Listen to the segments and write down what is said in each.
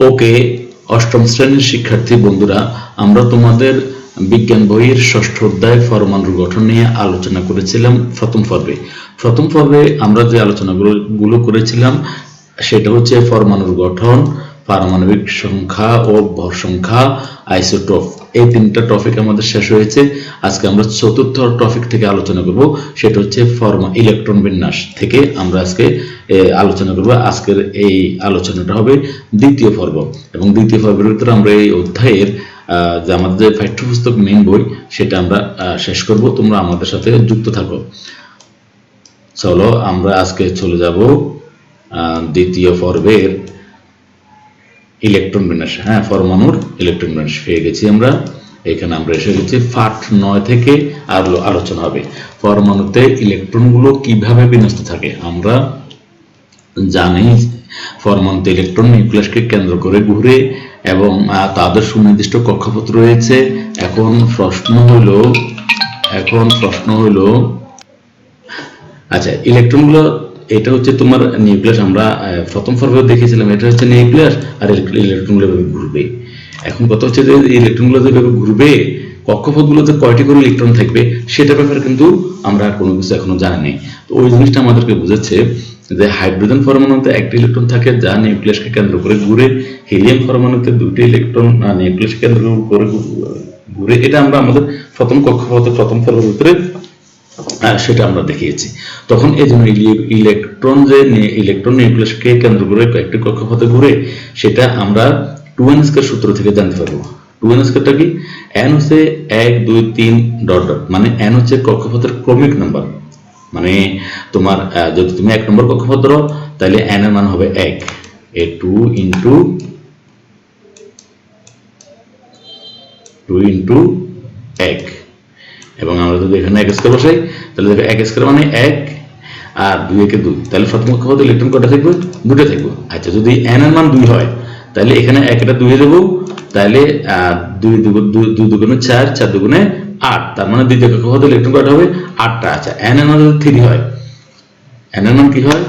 ওকে অষ্টম শ্রেণির শিক্ষার্থী বন্ধুরা, আমরা তোমাদের বিজ্ঞান বইয়ের ষষ্ঠ অধ্যায় পরমাণুর গঠন নিয়ে আলোচনা করেছিলাম প্রথম পর্বে। প্রথম পর্বে আমরা যে আলোচনাগুলো, গুলো করেছিলাম, সেটা হচ্ছে পরমাণুর গঠন, পারমাণবিক সংখ্যা ও ভর সংখ্যা, আইসোটোপ এই তিনটা টপিক আমাদের শেষ হয়েছে। আজকে আমরা চতুর্থ টপিক থেকে আলোচনা করব। সেটা হচ্ছে ফরমা ইলেকট্রন বিন্যাস থেকে আমরা আজকে আলোচনা করব। আজকের এই আলোচনাটা হবে দ্বিতীয় পর্ব। এবং দ্বিতীয় পর্বের ভিতরে আমরা এই অধ্যায়ের যে আমাদের যে পাঠ্যপুস্তক মেইন বই, সেটা আমরা শেষ করব। তোমরা আমাদের সাথে যুক্ত থাকো। চলো আমরা আজকে চলে যাব দ্বিতীয় পর্বের ইলেকট্রন বিন্যাস হ্যাঁ পরমাণুর ইলেকট্রন বিন্যাস পেয়ে গেছি আমরা। এখানে আমরা এসে গেছি, পাঠ নয় থেকে আরও আলোচনা হবে। পরমাণুতে ইলেকট্রনগুলো কীভাবে বিন্যস্ত থাকে? আমরা জানি পরমাণুতে ইলেকট্রন নিউক্লিয়াসকে কেন্দ্র করে ঘুরে এবং তাদের সুনির্দিষ্ট কক্ষপথ রয়েছে। এখন প্রশ্ন হলো, এখন প্রশ্ন হলো আচ্ছা ইলেকট্রনগুলো এটা হচ্ছে তোমার নিউক্লিয়াস আমরা প্রথম পর্বে দেখেছিলাম, এটা হচ্ছে নিউক্লিয়াস আর ইলেকট্রনগুলো এভাবে ঘুরবে। এখন কথা হচ্ছে যে ইলেকট্রনগুলো যেভাবে ঘুরবে, কক্ষপথগুলোতে কয়টি করে ইলেকট্রন থাকবে, সেটা ব্যাপারে কিন্তু আমরা কোনো কিছু এখনও জানি নেই। তো ওই জিনিসটা আমাদেরকে বুঝাচ্ছে যে হাইড্রোজেন পরমাণুতে একটি ইলেকট্রন থাকে যা নিউক্লিয়াসকে কেন্দ্র করে ঘুরে হিলিয়াম পরমাণুতে দুটি ইলেকট্রন নিউক্লিয়াসকে কেন্দ্র করে ঘুরে, এটা আমরা আমাদের প্রথম কক্ষপথে, প্রথম পর্বের ভিতরে সেটা আমরা দেখিয়েছি। তখন এই জন্য ইলেকট্রন যে ইলেকট্রন নিউক্লিয়াসকে কেন্দ্র করে একটি কক্ষপথে ঘুরে, সেটা আমরা টু এন স্কোয়ার সূত্র থেকে জানতে পারব। টু এন স্কোয়ারটা কি? এন হচ্ছে এক, দুই, তিন, ডট ডট। মানে এন হচ্ছে কক্ষপথের ক্রমিক নাম্বার। মানে তোমার যদি তুমি এক নম্বর কক্ষপথ ধরো, তাহলে এন এর মান হবে এক। A two into two into এক। এবং আমরা যদি এখানে এক স্কোয়ার বসাই, তাহলে দেখো এক স্কোয়ার মানে এক আর দুই একে দুই। তাহলে প্রথম কক্ষপথে ইলেকট্রন কটা থাকবে? দুটো থাকবে। আচ্ছা যদি এন এর মান দুই হয়, তাহলে এখানে একটা দুই দেবো। তাহলে দুই দুই- দুগুণে চার চার দুগুণে আট। তার মানে দ্বিতীয় কক্ষপথে ইলেকট্রন কটা হবে? আটটা। আচ্ছা এন এর মান যদি থ্রি হয় এন এর মান কি হয়?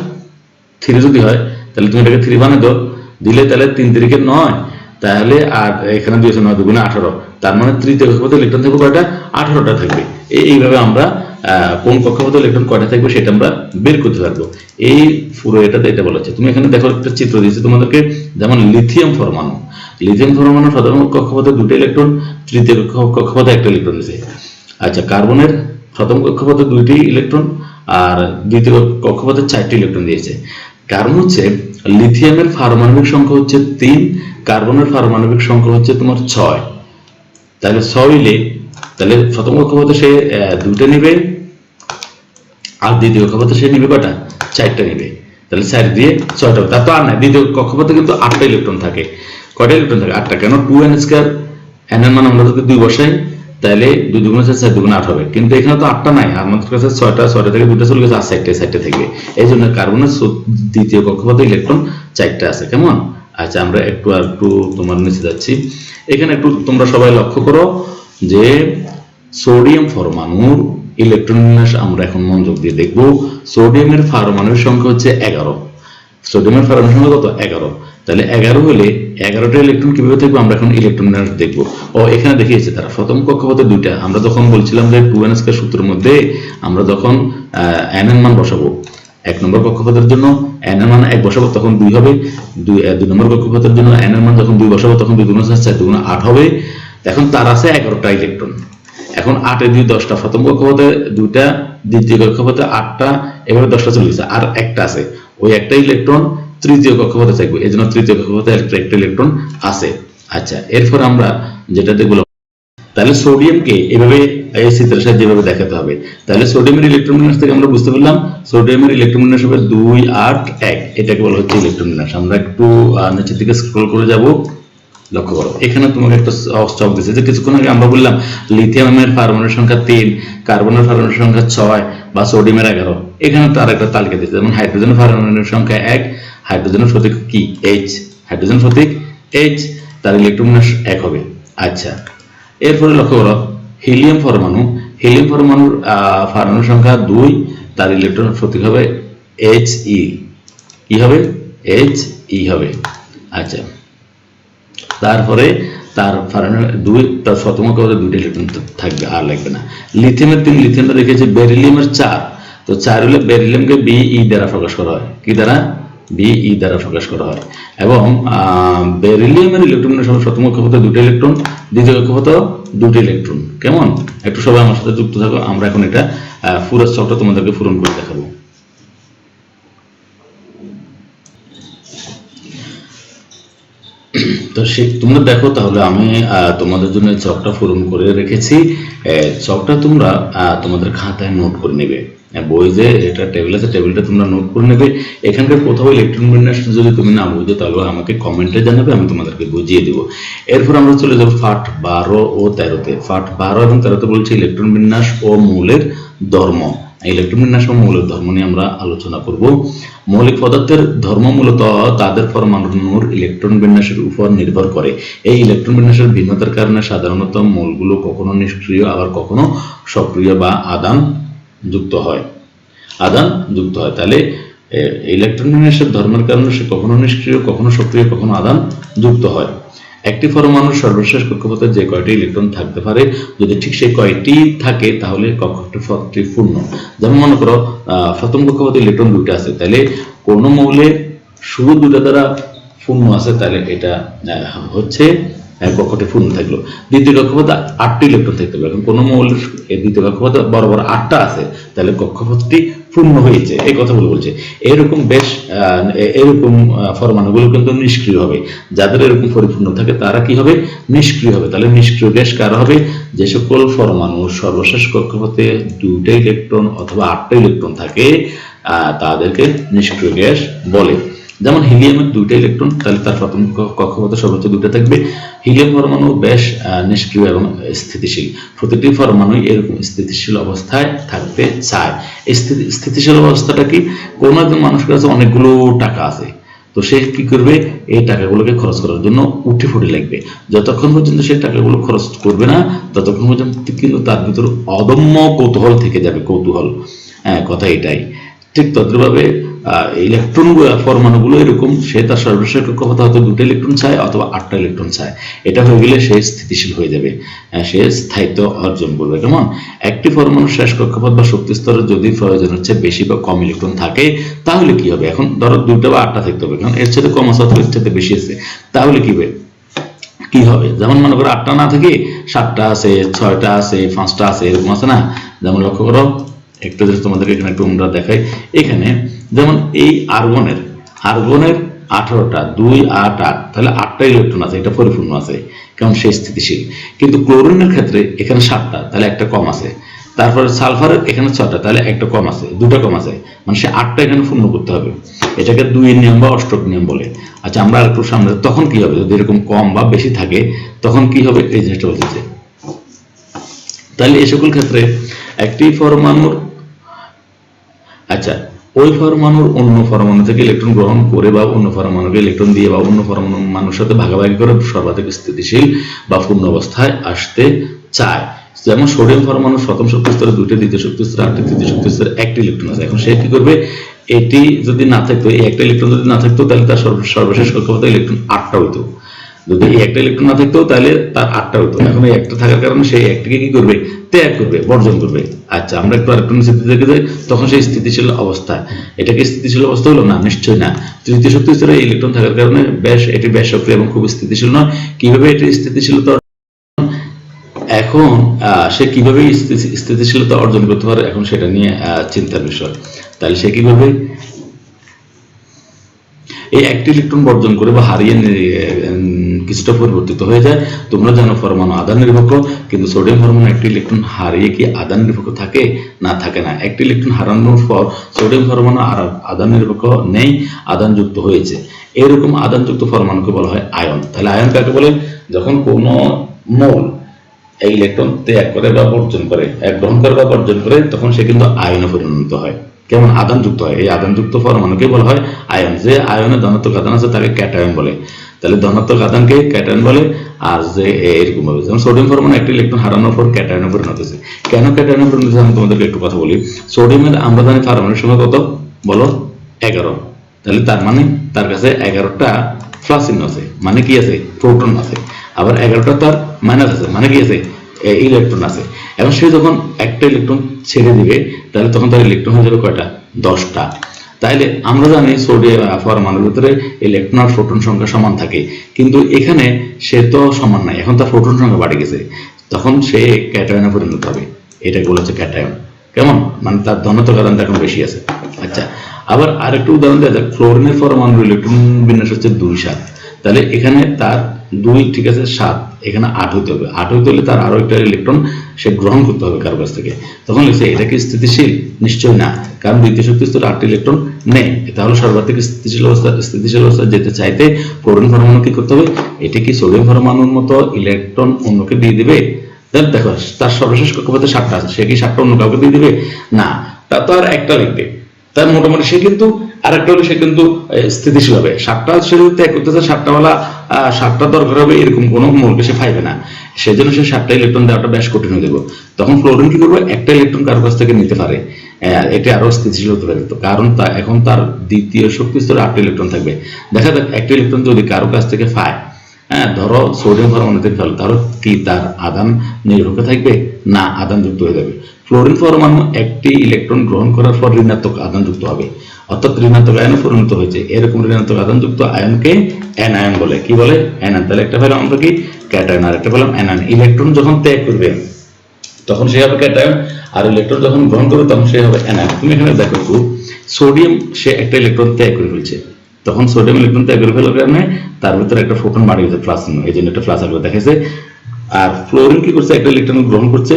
থ্রি যদি হয়, তাহলে তুমি এটাকে থ্রি বানিয়ে দাও। দিলে তাহলে তিন তিরিকে নয়। তাহলে আর এখানে দুই আছে নয়, দুগুণে আঠারো। তার মানে তৃতীয় কক্ষপথে ইলেকট্রন থাকবে কয়টা? আঠারোটা থাকবে। এইভাবে আমরা কোন কক্ষপথে ইলেকট্রন কয়টা থাকবে সেটা আমরা বের করতে পারব এই পুরো এটাতে এটা বলেছে তুমি এখানে দেখো একটা চিত্র দিয়েছে তোমাদেরকে, যেমন লিথিয়াম পরমাণু। লিথিয়াম পরমাণু সাধারণ কক্ষপথে দুটো ইলেকট্রন তৃতীয় কক্ষপথে একটা ইলেকট্রন দিয়েছে আচ্ছা কার্বনের প্রথম কক্ষপথে দুইটি ইলেকট্রন আর দ্বিতীয় কক্ষপথে চারটি ইলেকট্রন দিয়েছে। কারণ হচ্ছে লিথিয়ামের পারমাণবিক সংখ্যা হচ্ছে তিন কার্বনের পারমাণবিক সংখ্যা হচ্ছে তোমার ছয়। তাহলে ছয় হইলে, তাহলে প্রথম কক্ষপথে সে দুইটা নিবে, আর দ্বিতীয় কক্ষপথে সে নিবে কটা চারটা নিবে। তাহলে চার দিয়ে ছয়টা। তা তো আর নাই। দ্বিতীয় কক্ষপথে কিন্তু আটটা ইলেকট্রন থাকে। কয়টা ইলেকট্রন থাকে? আটটা। কেন? টু এন স্কোয়ার এন এর মান আমরা যদি দুই বসাই, তাহলে দুই দুগুণ আছে চার দুগুণ আট হবে। কিন্তু এখানে তো আটটা নাই। আমাদের কাছে ছয়টা। ছয়টা থেকে দুটো চলে গেছে, আর চারটে চারটে থাকবে এই জন্য কার্বনের দ্বিতীয় কক্ষপথে ইলেকট্রন চারটা আছে। কেমন? আচ্ছা আমরা একটু একটু তোমার নিচে যাচ্ছি। এখানে একটু তোমরা সবাই লক্ষ্য করো যে সোডিয়াম পরমাণুর ইলেকট্রন বিন্যাস আমরা এখন মনোযোগ দিয়ে দেখব। সোডিয়ামের পারমাণবিক সংখ্যা হচ্ছে এগারো। সোডিয়ামের পারমাণবিক সংখ্যা কত? এগারো। তাহলে এগারো হলে এগারোটা ইলেকট্রন কীভাবে থাকবে আমরা এখন ইলেকট্রন বিন্যাস দেখব। ও, এখানে দেখিয়েছে তারা, প্রথম কক্ষপথে দুইটা। আমরা যখন বলছিলাম যে টু এন স্কয়ার সূত্রের মধ্যে আমরা যখন এন এর মান বসাবো এক নম্বর কক্ষপথের জন্য এন এর মান এক বসাবো, তখন দুই হবে। দুই দুই নম্বর কক্ষপথের জন্য এন এর মান যখন দুই বসাবো, তখন দুই দুগুণ চার দুগুণ আট হবে। এখন তার আছে এগারোটা ইলেকট্রন এখন আটে দুই দশটা, প্রথম কক্ষপথে দুইটা, দ্বিতীয় কক্ষপথে আটটা এবারে দশটা চলে গেছে। আর একটা আছে। ওই একটা ইলেকট্রন তৃতীয় কক্ষপথে থাকবে। এই জন্য তৃতীয় কক্ষপথে একটা ইলেকট্রন আছে। আচ্ছা এরপর আমরা যেটা দেখব তাহলে সোডিয়ামকে এভাবে চিত্রের সাহায্যে এভাবে দেখাতে হবে। তাহলে সোডিয়ামের ইলেকট্রন বিন্যাস থেকে আমরা বুঝতে পারলাম সোডিয়ামের ইলেকট্রন বিন্যাস হবে দুই আট এক। এটাকে বলা হচ্ছে ইলেকট্রন বিন্যাস আমরা একটু নিচের দিকে স্ক্রল করে যাব। লক্ষ্য করো, এখানে তোমাকে একটা স্টক দিচ্ছে যে কিছুক্ষণ আগে আমরা বললাম লিথিয়ামের পারমাণবিক সংখ্যা তিন কার্বনের পারমাণবিক সংখ্যা ছয় বা সোডিয়ামের এগারো। এখানে তার একটা তালিকা দিচ্ছে যেমন হাইড্রোজেন পারমাণবিক সংখ্যা এক হাইড্রোজেনের প্রতীক কি? এইচ হাইড্রোজেন প্রতীক এইচ তার ইলেকট্রন বিন্যাস এক হবে। আচ্ছা। এরপরে লক্ষ্য করো হিলিয়াম পরমাণু। হিলিয়াম পরমাণুর আহ, পারমাণবিক সংখ্যা দুই তার ইলেকট্রন প্রতীক হবে এইচ ই কি হবে? এইচ ই হবে। আচ্ছা। তারপরে তার ফারানের দুই তার প্রথম কক্ষপথে দুইটা ইলেকট্রন থাকবে আর লাগবে না। লিথিয়ামের তিন লিথিয়ামটা রেখেছে বেরিলিয়ামের চার। তো চার হলে বেরিলিয়ামকে বি ই দ্বারা প্রকাশ করা হয়। কি দ্বারা? বি ই দ্বারা প্রকাশ করা হয়। এবং বেরিলিয়ামের ইলেকট্রনের সময় প্রথম কক্ষপথে দুটো ইলেকট্রন দ্বিতীয় কক্ষপথে দুটো ইলেকট্রন কেমন? একটু সবাই আমার সাথে যুক্ত থাকো, আমরা এখন এটা পুরো চকটা তোমাদেরকে পূরণ করে দেখাবো। তো সে তোমরা দেখো তাহলে আমি তোমাদের জন্য চকটা পূরণ করে রেখেছি। চকটা তোমরা তোমাদের খাতায় নোট করে নেবে। বই যে টেবিল আছে টেবিলটা তোমরা নোট করে নেবে। এখানকার কোথাও ইলেকট্রন বিন্যাস যদি তুমি না বুঝো, তাহলে আমাকে কমেন্টে জানাবে, আমি তোমাদেরকে বুঝিয়ে এরপর আমরা চলে যাব ফাট বারো ও তেরোতে। ফাট বারো এবং তেরোতে বলছি ইলেকট্রন বিন্যাস ও ধর্ম। ইলেকট্রন বিন্যাস ও মৌলের ধর্ম নিয়ে আমরা আলোচনা করব। মৌলিক পদার্থের ধর্ম মূলত তাদের পরমাণুর ইলেকট্রন বিন্যাসের উপর নির্ভর করে। এই ইলেকট্রন বিন্যাসের ভিন্নতার কারণে সাধারণত মৌলগুলো কখনো নিষ্ক্রিয়, আবার কখনো সক্রিয় বা আদান যুক্ত হয়। আদান যুক্ত হয়। তাহলে ইলেকট্রন ধর্মের কারণে সে কখনো নিষ্ক্রিয়, কখনো সক্রিয়, কখনো আদান যুক্ত হয়। একটি পরমাণুর সর্বশেষ কক্ষপথে যে কয়টি ইলেকট্রন থাকতে পারে, যদি ঠিক সেই কয়টি থাকে, তাহলে কক্ষপথটি পথটি পূর্ণ যেমন মনে করো প্রথম কক্ষপথে ইলেকট্রন দুটো আছে, তাহলে কোন মৌলে শুধু দুটো দ্বারা পূর্ণ আছে, তাহলে এটা হচ্ছে কক্ষটি পূর্ণ থাকল। দ্বিতীয় কক্ষপথে আটটি ইলেকট্রন থাকতে হবে এখন কোনো মৌলের দ্বিতীয় কক্ষপথে বরাবর আটটা আছে, তাহলে কক্ষপথটি পূর্ণ হয়েছে। এই কথাগুলো বলছে। এরকম বেশ এরকম পরমাণুগুলো কিন্তু নিষ্ক্রিয় হবে। যাদের এরকম পরিপূর্ণ থাকে তারা কি হবে? নিষ্ক্রিয় হবে। তাহলে নিষ্ক্রিয় গ্যাস কারা হবে? যে সকল পরমাণু সর্বশেষ কক্ষপথে দুইটা ইলেকট্রন অথবা আটটা ইলেকট্রন থাকে তাদেরকে নিষ্ক্রিয় গ্যাস বলে। যেমন হিলিয়ামের দুইটা ইলেকট্রন তাহলে তার প্রথম ক- কক্ষপথে সর্বোচ্চ দুইটা থাকবে। হিলিয়াম পরমাণু বেশ নিষ্ক্রিয় এবং স্থিতিশীল। প্রতিটি পরমাণু এরকম স্থিতিশীল অবস্থায় থাকতে চায়। স্থিতিশীল অবস্থাটা কি? কোনো একজন মানুষের কাছে অনেকগুলো টাকা আছে। তো সে কি করবে? এই টাকাগুলোকে খরচ করার জন্য উঠে ফুটে লাগবে যতক্ষণ পর্যন্ত সে টাকাগুলো খরচ করবে না, ততক্ষণ পর্যন্ত কিন্তু তার ভিতর অদম্য কৌতূহল থেকে যাবে। কৌতূহল। হ্যাঁ কথা এটাই। ঠিক তদ্রুপভাবে ইলেকট্রন পরমাণুগুলো এরকম, সে তার সর্বশেষ কক্ষপথে হয়তো দুটো ইলেকট্রন চায় অথবা আটটা ইলেকট্রন চায়। এটা হয়ে গেলে সে স্থিতিশীল হয়ে যাবে সে স্থায়িত্ব অর্জন করবে। কেমন? একটি পরমাণু শেষ কক্ষপথ বা শক্তি স্তরে যদি প্রয়োজন হচ্ছে বেশি বা কম ইলেকট্রন থাকে, তাহলে কি হবে? এখন ধরো দুটো বা আটটা থাকতে হবে, কারণ এর সাথে কম আছে অথবা এর সাথে বেশি আছে। তাহলে কি হবে? কি হবে? যেমন মনে করো আটটা না থেকে, সাতটা আছে, ছয়টা আছে, পাঁচটা আছে, এরকম আছে না? যেমন লক্ষ্য করো একটু যদি তোমাদেরকে এখানে একটু আমরা দেখাই। এখানে যেমন এই আর্গনের আর্গনের আঠারোটা, দুই আট আট, তাহলে আটটা ইলেকট্রন আছে, এটা পরিপূর্ণ আছে কারণ সে স্থিতিশীল। কিন্তু ক্লোরিনের ক্ষেত্রে এখানে সাতটা, তাহলে একটা কম আছে। তারপরে সালফারের এখানে ছটা তাহলে একটা কম আছে, দুটো কম আছে। মানে সে আটটা এখানে পূর্ণ করতে হবে। এটাকে দুই নিয়ম বা অষ্টক নিয়ম বলে। আচ্ছা আমরা একটু সামনে, তখন কি হবে? যদি এরকম কম বা বেশি থাকে, তখন কি হবে? এই জিনিসটা বলতেছে। তাহলে এই সকল ক্ষেত্রে একটি পরমাণুর আচ্ছা ওই পরমাণুর অন্য পরমাণু থেকে ইলেকট্রন গ্রহণ করে বা অন্য পরমাণুকে ইলেকট্রন দিয়ে বা অন্য পরমাণু মানুষের সাথে ভাগাভাগি করে সর্বাধিক স্থিতিশীল বা পূর্ণ অবস্থায় আসতে চায়। যেমন সোডিয়াম পরমাণু প্রথম শক্তি স্তরে দুইটা, দ্বিতীয় শক্তি স্তরে আটটি, তৃতীয় শক্তি স্তরে একটি ইলেকট্রন আছে। এখন সে কি করবে? এটি যদি না থাকতো, এই একটা ইলেকট্রন যদি না থাকতো, তাহলে তার সর্বশেষ কক্ষপথে ইলেকট্রন আটটা হইতো। যদি এই একটা ইলেকট্রন না থাকতো, তাহলে তার আটটা হতো এখন এই একটা থাকার কারণে সেই একটাকে কি করবে? ত্যাগ করবে, বর্জন করবে। আচ্ছা আমরা একটু আরেকটু নিচে দেখে যাই, তখন সেই স্থিতিশীল অবস্থা। এটা কি স্থিতিশীল অবস্থা হলো? না, নিশ্চয়ই না। তৃতীয় শক্তি স্তরে ইলেকট্রন থাকার কারণে বেশ এটি বেশ সক্রিয় এবং খুব স্থিতিশীল নয়। কীভাবে এটি স্থিতিশীলতা এখন সে কীভাবে স্থিতিশীলতা অর্জন করতে পারে এখন সেটা নিয়ে চিন্তার বিষয়। তাহলে সে কীভাবে এই একটি ইলেকট্রন বর্জন করে বা হারিয়ে কিছুটা পরিবর্তিত হয়ে যায়। তোমরা জানো পরমাণু আধান নির্ভক্ষ কিন্তু সোডিয়াম পরমাণু একটি ইলেকট্রন হারিয়ে কি আধান নির্ভক্ষ থাকে? না থাকে না। একটি ইলেকট্রন হারানোর পর সোডিয়াম পরমাণু আর আধান নির্ভক্ষ নেই আধান যুক্ত হয়েছে। এরকম আধান যুক্ত পরমাণুকে বলা হয় আয়ন। তাহলে আয়ন কাকে বলে? যখন কোনো মৌল এই ইলেকট্রন ত্যাগ করে বা বর্জন করে, এক গ্রহণ করে বা বর্জন করে, তখন সে কিন্তু আয়নে পরিণত হয়। কেমন আদান যুক্ত হয়? এই আদান যুক্ত পরমাণুকে বলা হয়? আয়ন। যে আয়নে ধনাত্মক আদান আছে তাকে ক্যাটায়ন বলে। তাহলে ধনাত্মক আদানকে ক্যাটায়ন বলে। আর যে এরকম ভাবে যেমন সোডিয়াম পরমাণু একটি ইলেকট্রন হারানোর পর ক্যাটায়নে পরিণত হয়েছে। কেন ক্যাটায়নে পরিণত হয়েছে? আমি তোমাদেরকে একটু কথা বলি। সোডিয়ামের আমরা জানি পারমাণবিক সংখ্যা কত? বলো, এগারো। তাহলে তার মানে তার কাছে এগারোটা প্লাস চিহ্ন আছে। মানে কি আছে? প্রোটন আছে। আবার এগারোটা তার মাইনাস আছে। মানে কি আছে? ইলেকট্রন আছে। এবং সে যখন একটা ইলেকট্রন ছেড়ে দিবে, তাহলে তখন তার ইলেকট্রন হয়ে যাবে কয়টা? দশটা। তাইলে আমরা জানি সোডিয়াম পরমাণুর ভিতরে ইলেকট্রন আর প্রোটন সংখ্যা সমান থাকে। কিন্তু এখানে সে তো সমান নাই। এখন তার প্রোটন সংখ্যা বাড়ে গেছে। তখন সে ক্যাটায়নে পরিণত হবে। এটাকে বলা হচ্ছে ক্যাটায়ন কেমন? মানে তার ধনাত্মক আদানটা এখন বেশি আছে। আচ্ছা আবার আরেকটু উদাহরণ দেওয়া যাক। ফ্লোরিনের পরমাণুর ইলেকট্রন বিন্যাস হচ্ছে দুই সাত। তাহলে এখানে তার দুই, ঠিক আছে, সাত। এখানে আট হইতে হবে। আট হইতে হলে তার আরও একটা ইলেকট্রন সে গ্রহণ করতে হবে কারও কাছ থেকে। তখন লিখছে, এটা কি স্থিতিশীল? নিশ্চয়ই না। কারণ দ্বিতীয় শক্তি স্তরে আটটি ইলেকট্রন নেই। তাহলে সর্বাধিক স্থিতিশীল অবস্থা। স্থিতিশীল অবস্থা যেতে চাইতে ক্লোরিন পরমাণু কি করতে হবে? এটা কি সোডিয়াম পরমাণুর মতো ইলেকট্রন অন্যকে দিয়ে দিবে? দেখো তার সর্বশেষ কক্ষপথে সাতটা আছে। সে কি সাতটা অন্য কাউকে দিয়ে দিবে? না। তা তো আর একটা লিখবে। তার মোটামুটি সে কিন্তু আরেকটা হলো সে কিন্তু স্থিতিশীল হবে। সাতটা সে যদি ত্যাগ করতে চায় বেলা সাতটা দরকার হবে, এরকম কোনো মূলকে সে পাইবে না। সেজন্য সে সাতটা ইলেকট্রন দেওয়াটা বেশ কঠিন হয়ে যাবে। তখন ক্লোরিন কি করবে? একটা ইলেকট্রন কারও কাছ থেকে নিতে পারে। এটা আরও স্থিতিশীল হতে পারে। কারণ এখন তার দ্বিতীয় শক্তি স্তরে আটটা ইলেকট্রন থাকবে। দেখা যাক, একটা ইলেকট্রন যদি কারও কাছ থেকে পায় হ্যাঁ ধরো সোডিয়াম পরমাণু থেকে ফেলো তাহলে কি তার আদান নির্ভর থাকবে? না, আদান যুক্ত হয়ে যাবে। ফ্লোরিন পরমাণু একটি ইলেকট্রন গ্রহণ করার পর ঋণাত্মক আদান যুক্ত হবে। অর্থাৎ ঋণাত্মক আয়নে পরিণত হয়েছে। এরকম ঋণাত্মক আদান যুক্ত আয়নকে অ্যানায়ন বলে। কি বলে? অ্যানায়ন তাহলে একটা পেলাম আমরা কি? ক্যাটায়ন আর একটা পেলাম অ্যানায়ন ইলেকট্রন যখন ত্যাগ করবে, তখন সে হবে ক্যাটায়ন আর ইলেকট্রন যখন গ্রহণ করবে, তখন সে হবে অ্যানায়ন তুমি এখানে দেখো সোডিয়াম সে একটা ইলেকট্রন ত্যাগ করে ফেলছে। তখন সোডিয়াম ইলেকট্রন ত্যাগ করে ফেলার কারণে তার ভিতরে একটা ফোটন মারি গেছে প্লাস এই জন্য একটা প্লাস আলো দেখাচ্ছে আর ফ্লোরিন কি করছে? একটা ইলেকট্রন গ্রহণ করছে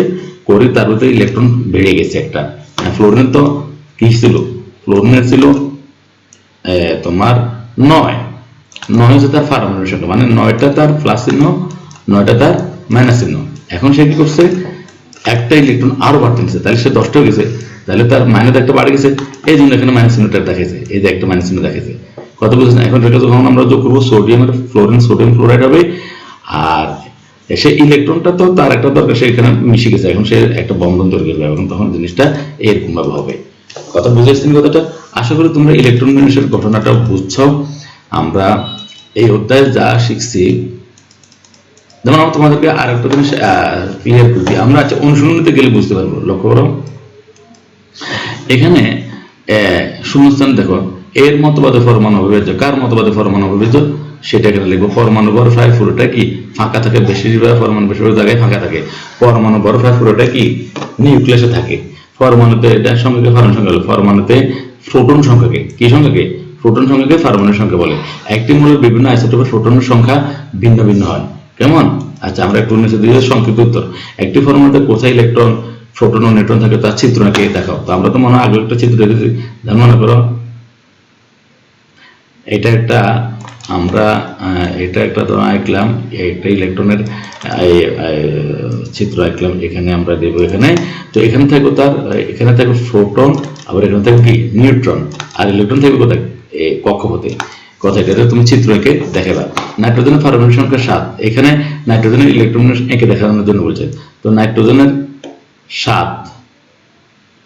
করে তার ভিতরে ইলেকট্রন বেড়ে গেছে একটা। ফ্লোরিন তো কি ছিল? ফ্লোরিনের ছিল তোমার নয়। নয় হচ্ছে তার ফার্মানের সংখ্যা মানে নয়টা তার প্লাস চিহ্ন, নয়টা তার মাইনাস চিহ্ন। এখন সে কি করছে? একটা ইলেকট্রন আরও বাড়তে নিচ্ছে তাহলে সে দশটা হয়ে গেছে। তাহলে তার মাইনাস একটা বাড়ে গেছে। এই জন্য এখানে মাইনাস চিহ্নটা দেখেছে এই যে একটা মাইনাস চিহ্ন দেখেছে কত বুঝছেন এখন এটা যখন আমরা যোগ করব, সোডিয়ামের ফ্লোরিন, সোডিয়াম ফ্লোরাইড হবে। আর সে ইলেকট্রনটা তো তার একটা দরকার, সে এখানে মিশে গেছে। এখন সে একটা বন্ধন তৈরি করবে এবং তখন জিনিসটা এরকম ভাবে হবে। কথা বুঝে এসছেন কথাটা? আশা করি তোমরা ইলেকট্রন বিন্যাসের ঘটনাটা বুঝছ। আমরা এই অধ্যায়ে যা শিখছি, যেমন আমরা তোমাদেরকে আর একটা জিনিস ক্লিয়ার করছি আমরা আচ্ছা অনুশীলনীতে গেলে বুঝতে পারব। লক্ষ্য করো। এখানে শূন্যস্থান দেখো। এর মতবাদে পরমাণু অবিভাজ্য। কার মতবাদে পরমাণু অবিভাজ্য? সেটা এখানে লিখব। পরমাণু বরফায় পুরোটা কি? ফাঁকা থাকে বেশিরভাগ পরমাণু বেশিরভাগ জায়গায় ফাঁকা থাকে। পরমাণু বরফায় পুরোটা কি? নিউক্লিয়াসে থাকে। পরমাণুতে এটা সংখ্যাকে ফার্মন সংখ্যা বলে। পরমাণুতে প্রোটন সংখ্যাকে। কি সংখ্যাকে? প্রোটন সংখ্যাকে ফার্মনের সংখ্যা বলে। একটি মূলের বিভিন্ন আইসোটোপের প্রোটনের সংখ্যা ভিন্ন ভিন্ন হয়। কেমন? আচ্ছা আমরা একটু নিচে দিয়ে সংক্ষিপ্ত উত্তর। একটি পরমাণুতে কোথায় ইলেকট্রন, প্রোটন ও নিউট্রন থাকে, তার চিত্র নাকি? দেখাও। তো আমরা তো মনে হয় আগে একটা চিত্র দেখেছি। মনে করো এটা একটা, আমরা এটা একটা তো আঁকলাম, একটা ইলেকট্রনের চিত্র আঁকলাম, এখানে আমরা দেবো এখানে। তো এখানে থাকবে তার, এখানে থাকবে ফোটন, আবার এখানে থাকবে কি? নিউট্রন। আর ইলেকট্রন থাকবে কোথায়? কক্ষপথে। কথাটা এটা তুমি চিত্র এঁকে দেখাবা। নাইট্রোজেনের পারমাণবিক সংখ্যা সাত। এখানে নাইট্রোজেনের ইলেকট্রন এঁকে দেখানোর জন্য বলছে। তো নাইট্রোজেনের সাত।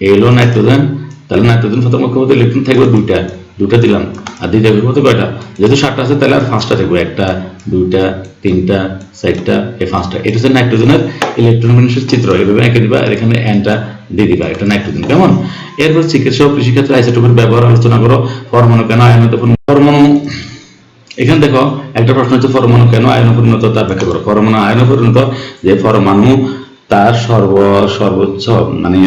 এলো নাইট্রোজেন, তাহলে নাইট্রোজেন প্রথম কক্ষপথে ইলেকট্রন থাকবে দুইটা। দুটা দিলাম। আর দ্বিতীয় কক্ষপথে কয়টা? যেহেতু সাতটা আছে, তাহলে আর পাঁচটা থাকবে একটা, দুইটা, তিনটা, চারটা এই পাঁচটা। এটা হচ্ছে নাইট্রোজেনের ইলেকট্রন বিন্যাসের চিত্র। এভাবে এঁকে দিবা, আর এখানে এনটা দিয়ে দিবা এটা নাইট্রোজেন। কেমন? এরপর চিকিৎসা ও কৃষিক্ষেত্রে আইসোটোপের ব্যবহার আলোচনা করো। পরমাণু কেন আয়নিত পরমাণু এখানে দেখো, একটা প্রশ্ন হচ্ছে পরমাণু কেন আয়ন পরিণত? তার ব্যাখ্যা করো। পরমাণু আয়ন পরিণত যে পরমাণু তার সর্ব, সর্বোচ্চ মানে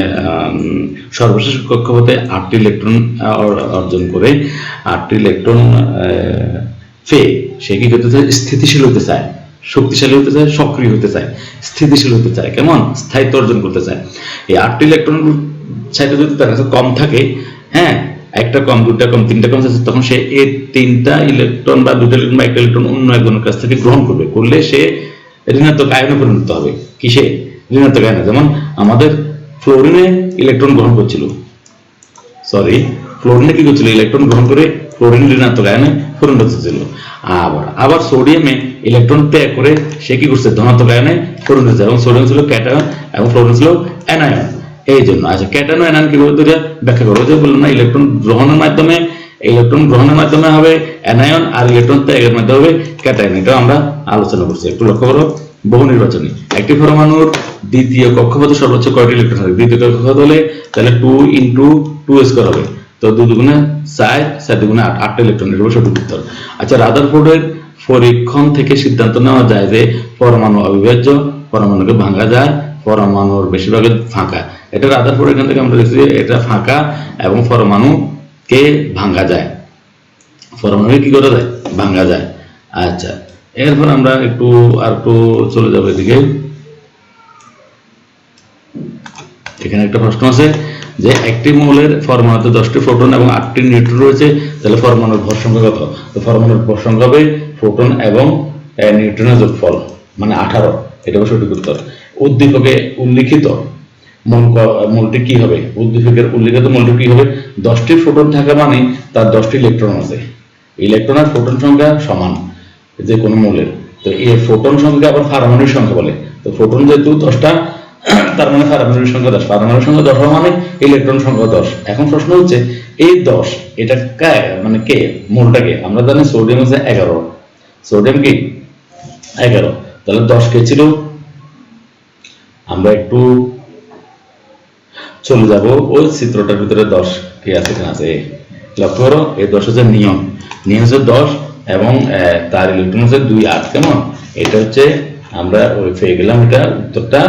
সর্বশেষ কক্ষপথে আটটি ইলেকট্রন অর্জন করে আটটি ইলেকট্রন পেয়ে সে কি করতে চায়? স্থিতিশীল হতে চায়। শক্তিশালী হতে চায়, সক্রিয় হতে চায়। স্থিতিশীল হতে চায়। কেমন? স্থায়িত্ব অর্জন করতে চায়। এই আটটি ইলেকট্রন সাইডে যদি তার কাছে কম থাকে হ্যাঁ একটা কম দুটা কম, তিনটা কম আছে, তখন সে এই তিনটা ইলেকট্রন বা দুটা ইলেকট্রন বা একটা ইলেকট্রন অন্য একজনের কাছ থেকে গ্রহণ করবে। করলে সে ঋণাত্মক আয়নে পরিণত হবে। কিসে? ঋণাত্মক আয়নে। যেমন আমাদের ফ্লোরিনে ইলেকট্রন গ্রহণ করছিল। সরি ফ্লোরিনে কি করছিল? ইলেকট্রন গ্রহণ করে ফ্লোরিন ঋণাত্মক আয়নে পরিণত হচ্ছিল আবার আবার সোডিয়ামে ইলেকট্রন ত্যাগ করে সে কি করছে? ধনাত্মক আয়নে পরিণত হচ্ছে এবং সোডিয়াম ছিল ক্যাটায়ন এবং ফ্লোরিন ছিল অ্যানায়ন এই জন্য আচ্ছা ক্যাটায়ন অ্যানায়ন কীভাবে দুটো ব্যাখ্যা করব? যে বললাম না ইলেকট্রন গ্রহণের মাধ্যমে ইলেকট্রন গ্রহণের মাধ্যমে হবে অ্যানায়ন আর ইলেকট্রন ত্যাগের মাধ্যমে হবে ক্যাটায়ন এটা আমরা আলোচনা করছি। একটু লক্ষ্য করো। বহু নির্বাচনী। একটি পরমাণুর দ্বিতীয় কক্ষপথে সর্বোচ্চ কয়টি ইলেকট্রন থাকে দ্বিতীয় কক্ষপথ হলে তাহলে টু ইন্টু টু স্কোয়ার হবে। তো দু দুগুণে চার চার দুগুণে আট, আটটা ইলেকট্রন উপর সঠিক উত্তর। আচ্ছা রাদারফোর্ডের পরীক্ষণ থেকে সিদ্ধান্ত নেওয়া যায় যে পরমাণু অবিভাজ্য, পরমাণুকে ভাঙা যায়, পরমাণুর বেশিরভাগ ফাঁকা। এটা রাদারফোর্ড এখান থেকে আমরা দেখছি এটা ফাঁকা এবং পরমাণুকে ভাঙা যায়। পরমাণুকে কি করা যায়? ভাঙা যায়। আচ্ছা। এরপর আমরা একটু আর একটু চলে যাব এদিকে। এখানে একটা প্রশ্ন আছে যে, একটি মৌলের পরমাণুতে দশটি প্রোটন এবং আটটি নিউট্রন রয়েছে, তাহলে পরমাণুর ভর সংখ্যা কত? তো পরমাণুর ভর সংখ্যা হবে প্রোটন এবং নিউট্রনের যোগফল মানে আঠারো। এটা হবে সঠিক উত্তর। উদ্দীপকে উল্লিখিত মূল মূলটি কি হবে? উদ্দীপকের উল্লিখিত মূলটি কি হবে? দশটি প্রোটন থাকা মানে তার দশটি ইলেকট্রন আছে। ইলেকট্রন আর প্রোটন সংখ্যা সমান। যে কোনো মৌলের। তো এই ফোটন সংখ্যা আবার পারমাণবিক সংখ্যা বলে। তো ফোটন যেহেতু দশটা, তার মানে পারমাণবিক সংখ্যা দশ। পারমাণবিক সংখ্যা দশ মানে ইলেকট্রন সংখ্যা দশ। এখন প্রশ্ন হচ্ছে, এই দশ, এটা কে মানে কে মূলটা কে আমরা জানি সোডিয়াম হচ্ছে এগারো। সোডিয়াম কি? এগারো। তাহলে দশ কে ছিল? আমরা একটু চলে যাব ওই চিত্রটার ভিতরে দশ কে আছে কিনা আছে। লক্ষ্য করো, এই দশ হচ্ছে নিয়ম। নিয়ম হচ্ছে দশ এবং তার ইলেকট্রন হচ্ছে দুই আট কেমন? এটা হচ্ছে আমরা ওই পেয়ে গেলাম, এটা উত্তরটা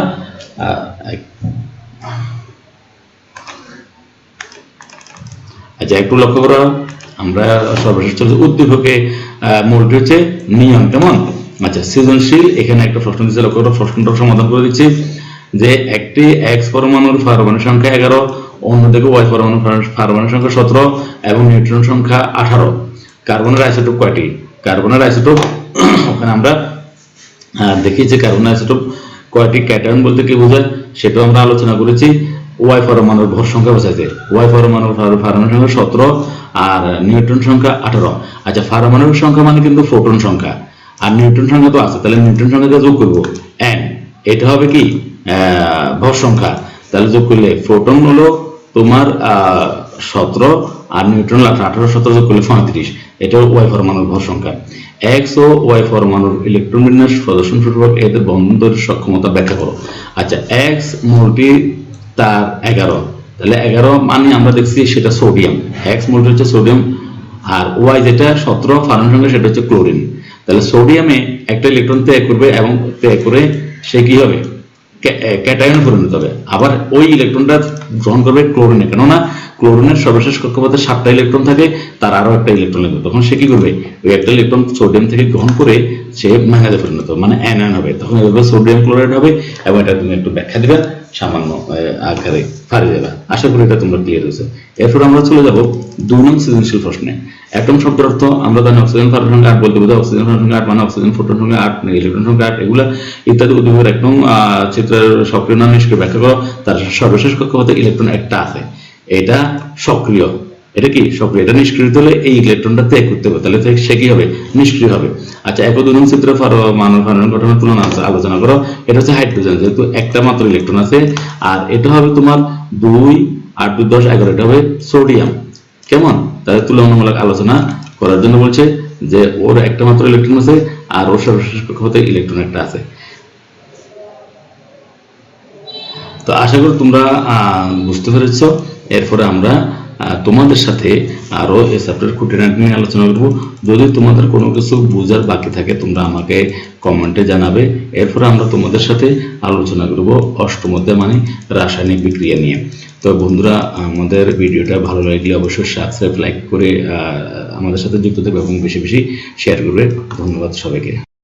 আচ্ছা একটু লক্ষ্য করো, আমরা সর্বশেষ উদ্দীপকে মূলটি হচ্ছে নিয়ম কেমন? আচ্ছা সৃজনশীল, এখানে একটা প্রশ্ন দিচ্ছে, লক্ষ্য করো প্রশ্নটার সমাধান করে দিচ্ছি, যে একটি এক্স পরমাণুর পারমাণবিক সংখ্যা এগারো, অন্যদিকে ওয়াই পরমাণুর পারমাণবিক সংখ্যা সতেরো, এবং নিউট্রন সংখ্যা আঠারো। কার্বনের আইসোটোপ কয়টি? কার্বনের আইসোটোপ ওখানে আমরা দেখি যে কার্বন আইসোটোপ কয়টি ক্যাটায়ন বলতে কি বোঝায়? সেটাও আমরা আলোচনা করেছি। ওয়াই পরমাণুর ভর সংখ্যা ওয়াই পরমাণুর পার- সংখ্যা সতেরো আর নিউট্রন সংখ্যা আঠারো। আচ্ছা পারমাণবিক সংখ্যা মানে কিন্তু ফোটন সংখ্যা। আর নিউট্রন সংখ্যা তো আছে, তাহলে নিউট্রন সংখ্যাকে যোগ করব। এন এটা হবে কি? ভর সংখ্যা। তাহলে যোগ করলে ফোটন হলো তোমার সতেরো আর নিউট্রন আঠারো, সতেরো যোগ করলে পঁয়ত্রিশ। এটা ওয়াই পরমাণুর ভর সংখ্যা। এক্স ও ওয়াই পরমাণুর ইলেকট্রন বিন্যাস প্রদর্শন পূর্বক এদের বন্ধনের সক্ষমতা ব্যাখ্যা করো। আচ্ছা এক্স মোলটি তার এগারো। তাহলে এগারো মানে আমরা দেখছি সেটা সোডিয়াম এক্স মোলটি হচ্ছে সোডিয়াম আর ওয়াই যেটা সতেরো ফারণ সংখ্যা সেটা হচ্ছে ক্লোরিন তাহলে সোডিয়ামে একটা ইলেকট্রন ত্যাগ করবে এবং ত্যাগ করে সে কি হবে? ক্যাটায়নে পরিণত হবে। আবার ওই ইলেকট্রনটা গ্রহণ করবে ক্লোরিনে কেননা ক্লোরিনের সর্বশেষ কক্ষপথে সাতটা ইলেকট্রন থাকে তার আরও একটা ইলেকট্রন লাগবে। তখন সে কি করবে? ওই একটা ইলেকট্রন সোডিয়াম থেকে গ্রহণ করে সে ম্যাঙ্গাজে পরিণত মানে অ্যানায়ন হবে। তখন এভাবে সোডিয়াম ক্লোরাইড হবে এবং এটা তুমি একটু ব্যাখ্যা দিবে সামান্য আকারে পারি যাবে। আশা করি এটা তোমরা ক্লিয়ার হয়েছে। এরপর আমরা চলে যাব দুই নং সৃজনশীল প্রশ্নে। অ্যাটম শব্দের অর্থ আমরা জানি অক্সিজেন ফার্ম সংখ্যা আট বলতে বোঝায়। অক্সিজেন ফার্ম সংখ্যা আট মানে অক্সিজেন ফোটন সংখ্যা আট ইলেকট্রন সংখ্যা আট এগুলা ইত্যাদি উদ্ভিদের এক নং আহ, চিত্রের সক্রিয় নাম নিষ্ক্রিয় ব্যাখ্যা করো। তার সর্বশেষ কক্ষপথে ইলেকট্রন একটা আছে। এটা সক্রিয়। এটা কি সক্রিয়? এটা নিষ্ক্রিয় হলে এই ইলেকট্রনটা ত্যাগ করতে হবে। তাহলে সে কি হবে? নিষ্ক্রিয় হবে। আচ্ছা এক নং চিত্রে মানব গঠনের তুলনা আছে, আলোচনা করো। এটা হচ্ছে হাইড্রোজেন যেহেতু একটা মাত্র ইলেকট্রন আছে, আর এটা হবে তোমার দুই আট দুই দশ এগারো, এটা হবে সোডিয়াম কেমন? তাহলে তুলনামূলক আলোচনা করার জন্য বলছে যে ওর একটা মাত্র ইলেকট্রন আছে, আর ওর সর্বশেষ কক্ষপথে ইলেকট্রন একটা আছে। তো আশা করি তোমরা বুঝতে পেরেছ। এরপরে আমরা তোমাদের সাথে আরও এই চ্যাপ্টার খুঁটিনাটি নিয়ে আলোচনা করব। যদি তোমাদের কোনো কিছু বোঝার বাকি থাকে, তোমরা আমাকে কমেন্টে জানাবে। এরপরে আমরা তোমাদের সাথে আলোচনা করব অষ্টম মানে রাসায়নিক বিক্রিয়া নিয়ে। তো বন্ধুরা, আমাদের ভিডিওটা ভালো লাগলে অবশ্যই সাবস্ক্রাইব লাইক করে আমাদের সাথে যুক্ত থাকবে এবং বেশি বেশি শেয়ার করবে। ধন্যবাদ সবাইকে।